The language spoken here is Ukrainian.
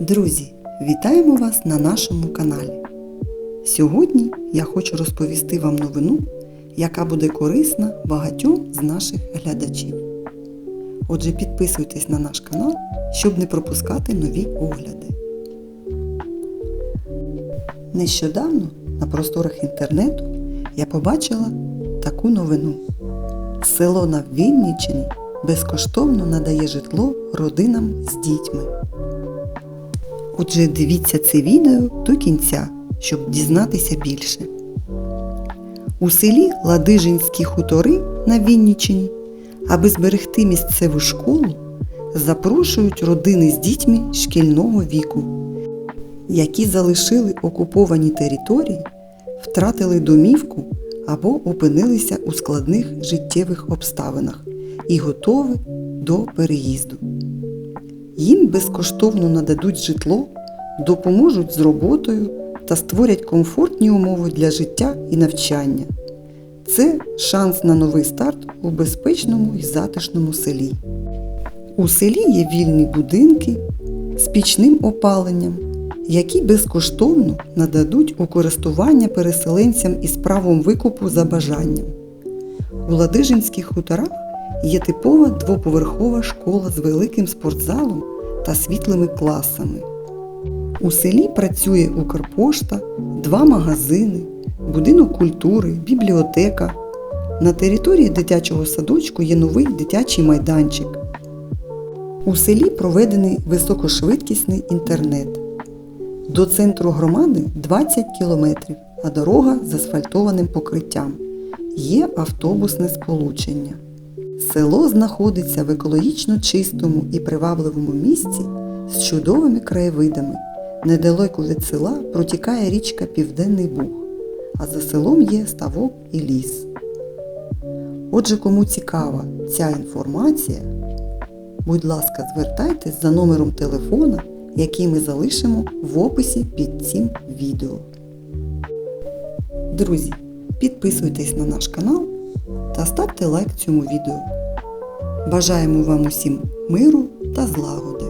Друзі, вітаємо вас на нашому каналі. Сьогодні я хочу розповісти вам новину, яка буде корисна багатьом з наших глядачів. Отже, підписуйтесь на наш канал, щоб не пропускати нові огляди. Нещодавно на просторах інтернету я побачила таку новину. Село на Вінниччині безкоштовно надає житло родинам з дітьми. Отже, дивіться це відео до кінця, щоб дізнатися більше. У селі Ладижинські хутори на Вінниччині, аби зберегти місцеву школу, запрошують родини з дітьми шкільного віку, які залишили окуповані території, втратили домівку або опинилися у складних життєвих обставинах і готові до переїзду. Їм безкоштовно нададуть житло, допоможуть з роботою та створять комфортні умови для життя і навчання. Це шанс на новий старт у безпечному і затишному селі. У селі є вільні будинки з пічним опаленням, які безкоштовно нададуть у користування переселенцям із правом викупу за бажанням. У Ладижинських хуторах є типова двоповерхова школа з великим спортзалом та світлими класами. У селі працює Укрпошта, два магазини, будинок культури, бібліотека. На території дитячого садочку є новий дитячий майданчик. У селі проведений високошвидкісний інтернет. До центру громади 20 кілометрів, а дорога з асфальтованим покриттям. Є автобусне сполучення. Село знаходиться в екологічно чистому і привабливому місці з чудовими краєвидами. Недалеко від села протікає річка Південний Буг, а за селом є ставок і ліс. Отже, кому цікава ця інформація, будь ласка, звертайтесь за номером телефона, який ми залишимо в описі під цим відео. Друзі, підписуйтесь на наш канал та ставте лайк цьому відео. Бажаємо вам усім миру та злагоди.